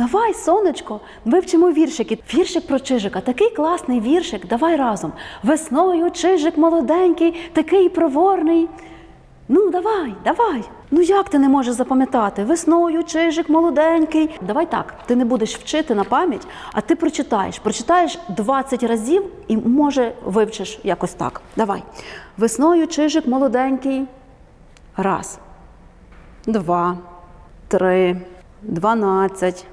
Давай, сонечко, вивчимо віршики. Віршик про чижика, такий класний віршик. Давай разом. Весною чижик молоденький, такий проворний. Ну, давай, давай. Ну як ти не можеш запам'ятати? Весною чижик молоденький. Давай так, ти не будеш вчити на пам'ять, а ти прочитаєш. Прочитаєш 20 разів і може вивчиш якось так. Давай. Весною чижик молоденький. Раз, два, три, дванадцять,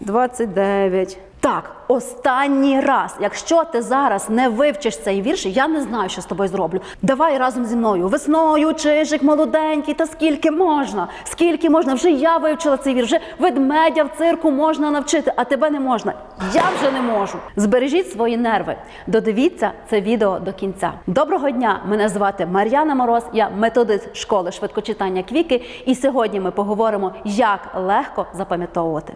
двадцять дев'ять. Так, останній раз. Якщо ти зараз не вивчиш цей вірш, я не знаю, що з тобою зроблю. Давай разом зі мною. Весною, чижик молоденький, та скільки можна? Скільки можна? Вже я вивчила цей вірш. Вже ведмедя в цирку можна навчити, а тебе не можна. Я вже не можу. Збережіть свої нерви. Додивіться це відео до кінця. Доброго дня! Мене звати Мар'яна Мороз. Я методист школи швидкочитання Квіки. І сьогодні ми поговоримо, як легко запам'ятовувати.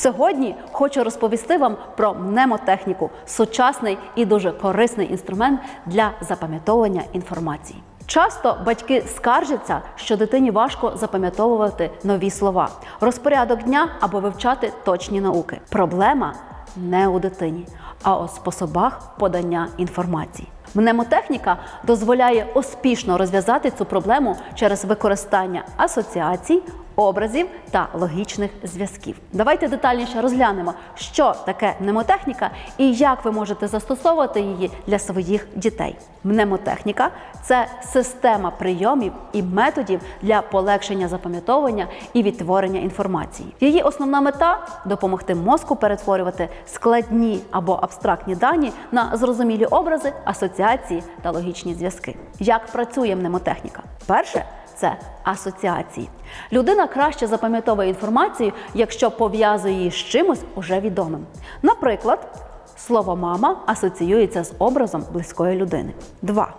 Сьогодні хочу розповісти вам про мнемотехніку сучасний і дуже корисний інструмент для запам'ятовування інформації. Часто батьки скаржаться, що дитині важко запам'ятовувати нові слова, розпорядок дня або вивчати точні науки. Проблема не у дитині, а у способах подання інформації. Мнемотехніка дозволяє успішно розв'язати цю проблему через використання асоціацій, образів та логічних зв'язків. Давайте детальніше розглянемо, що таке мнемотехніка і як ви можете застосовувати її для своїх дітей. Мнемотехніка це система прийомів і методів для полегшення запам'ятовування і відтворення інформації. Її основна мета допомогти мозку перетворювати складні або абстрактні дані на зрозумілі образи, асоціації та логічні зв'язки. Як працює мнемотехніка? Перше це асоціації. Людина краще запам'ятовує інформацію, якщо пов'язує її з чимось уже відомим. Наприклад, слово мама асоціюється з образом близької людини. 2.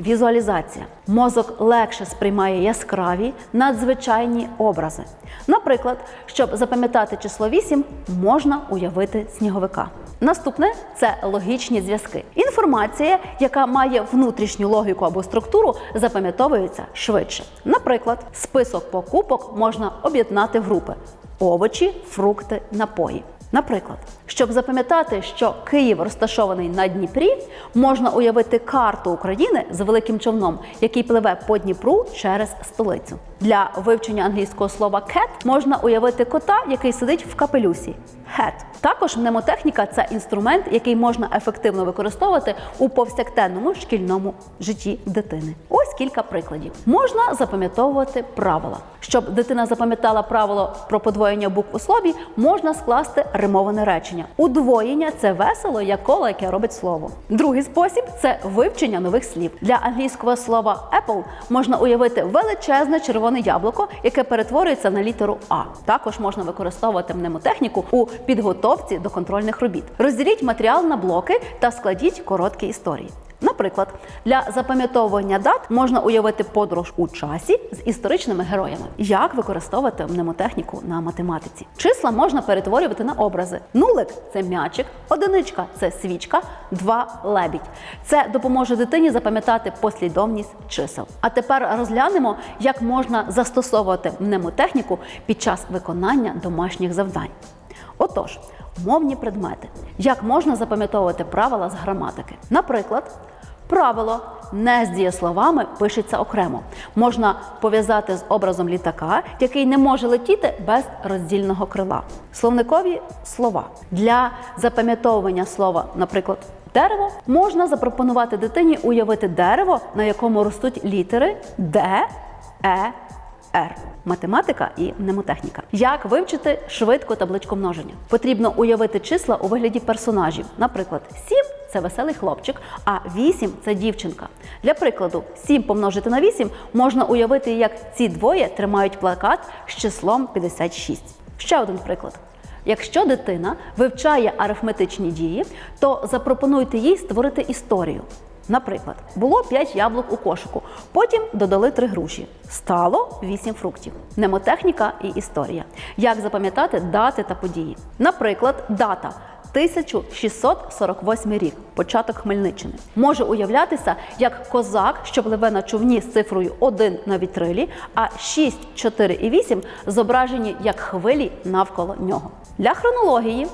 Візуалізація. Мозок легше сприймає яскраві, надзвичайні образи. Наприклад, щоб запам'ятати число 8, можна уявити сніговика. Наступне це логічні зв'язки. Інформація, яка має внутрішню логіку або структуру, запам'ятовується швидше. Наприклад, список покупок можна об'єднати в групи: овочі, фрукти, напої. Наприклад, щоб запам'ятати, що Київ розташований на Дніпрі, можна уявити карту України з великим човном, який пливе по Дніпру через столицю. Для вивчення англійського слова cat можна уявити кота, який сидить в капелюсі. Hat. Також мнемотехніка це інструмент, який можна ефективно використовувати у повсякденному шкільному житті дитини. Ось кілька прикладів. Можна запам'ятовувати правила. Щоб дитина запам'ятала правило про подвоєння букв у слові, можна скласти римоване речення. Удвоєння це весело, як коло, яке робить слово. Другий спосіб це вивчення нових слів. Для англійського слова apple можна уявити величезне червоне яблуко, яке перетворюється на літеру А. Також можна використовувати мнемотехніку у підготовці до контрольних робіт. Розділіть матеріал на блоки та складіть короткі історії. Наприклад, для запам'ятовування дат можна уявити подорож у часі з історичними героями. Як використовувати мнемотехніку на математиці? Числа можна перетворювати на образи. Нулик це м'ячик, одиничка це свічка, два лебідь. Це допоможе дитині запам'ятати послідовність чисел. А тепер розглянемо, як можна застосовувати мнемотехніку під час виконання домашніх завдань. Отож, мовні предмети. Як можна запам'ятовувати правила з граматики? Наприклад, правило не з дієсловами пишеться окремо. Можна пов'язати з образом літака, який не може летіти без роздільного крила. Словникові слова. Для запам'ятовування слова, наприклад, дерево, можна запропонувати дитині уявити дерево, на якому ростуть літери Д, Е, Р. Математика і мнемотехніка. Як вивчити швидко табличку множення? Потрібно уявити числа у вигляді персонажів. Наприклад, 7 – це веселий хлопчик, а 8 – це дівчинка. Для прикладу, 7 помножити на 8 можна уявити, як ці двоє тримають плакат з числом 56. Ще один приклад. Якщо дитина вивчає арифметичні дії, то запропонуйте їй створити історію. Наприклад, було 5 яблук у кошику, потім додали 3 груші. Стало 8 фруктів. Немотехніка і історія. Як запам'ятати дати та події? Наприклад, дата 1648 рік, початок Хмельниччини. Може уявлятися як козак, що пливе на човні з цифрою 1 на вітрилі, а 6, 4 і 8 зображені як хвилі навколо нього. Для хронології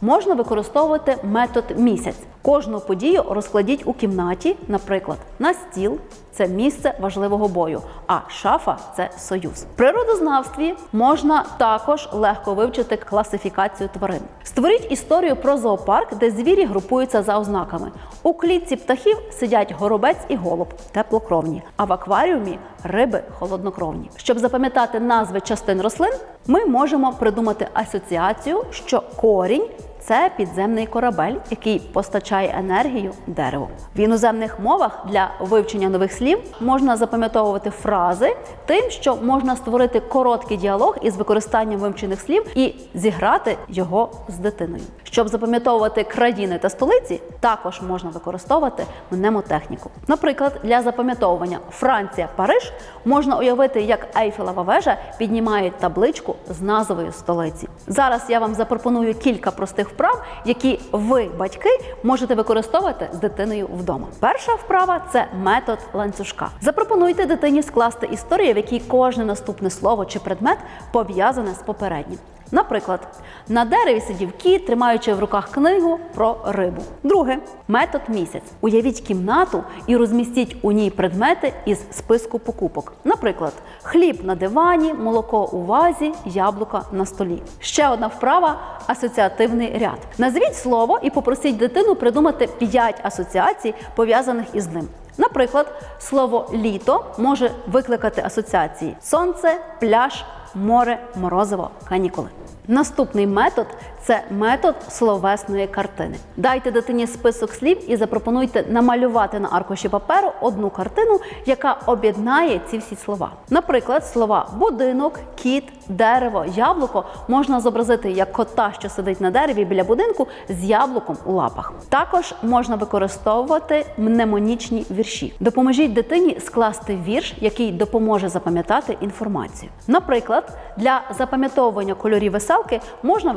можна використовувати метод місяць. Кожну подію розкладіть у кімнаті, наприклад, на стіл це місце важливого бою, а шафа це союз. В природознавстві можна також легко вивчити класифікацію тварин. Створіть історію про зоопарк, де звірі групуються за ознаками. У клітці птахів сидять горобець і голуб теплокровні, а в акваріумі риби холоднокровні. Щоб запам'ятати назви частин рослин, ми можемо придумати асоціацію, що корінь це підземний корабель, який постачає енергію дереву. В іноземних мовах для вивчення нових слів можна запам'ятовувати фрази тим, що можна створити короткий діалог із використанням вивчених слів і зіграти його з дитиною. Щоб запам'ятовувати країни та столиці, також можна використовувати мнемотехніку. Наприклад, для запам'ятовування Франція, Париж можна уявити, як Ейфелева вежа піднімає табличку з назвою столиці. Зараз я вам запропоную кілька простих вправ, які ви, батьки, можете використовувати з дитиною вдома. Перша вправа це метод ланцюжка. Запропонуйте дитині скласти історію, в якій кожне наступне слово чи предмет пов'язане з попереднім. Наприклад, на дереві сидів кіт, тримаючи в руках книгу про рибу. Друге метод місяць. Уявіть кімнату і розмістіть у ній предмети із списку покупок. Наприклад, хліб на дивані, молоко у вазі, яблука на столі. Ще одна вправа асоціативний ряд. Назвіть слово і попросіть дитину придумати 5 асоціацій, пов'язаних із ним. Наприклад, слово літо може викликати асоціації: сонце, пляж, море, морозиво, канікули. Наступний метод це метод словесної картини. Дайте дитині список слів і запропонуйте намалювати на аркуші паперу одну картину, яка об'єднає ці всі слова. Наприклад, слова будинок, кіт, дерево, яблуко можна зобразити як кота, що сидить на дереві біля будинку з яблуком у лапах. Також можна використовувати мнемонічні вірші. Допоможіть дитині скласти вірш, який допоможе запам'ятати інформацію. Наприклад, для запам'ятовування кольорів веселки можна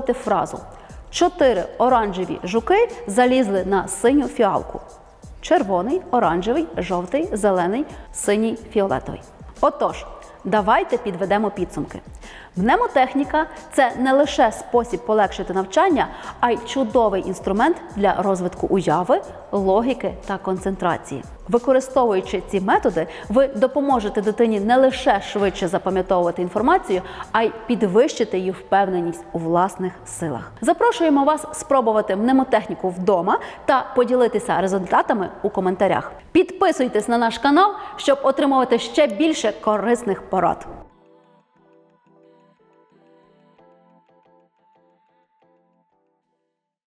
використовувати фразу: чотири оранжеві жуки залізли на синю фіалку. Червоний, оранжевий, жовтий, зелений, синій, фіолетовий. Отож, давайте підведемо підсумки. Мнемотехніка це не лише спосіб полегшити навчання, а й чудовий інструмент для розвитку уяви, логіки та концентрації. Використовуючи ці методи, ви допоможете дитині не лише швидше запам'ятовувати інформацію, а й підвищити її впевненість у власних силах. Запрошуємо вас спробувати мнемотехніку вдома та поділитися результатами у коментарях. Підписуйтесь на наш канал, щоб отримувати ще більше корисних порад.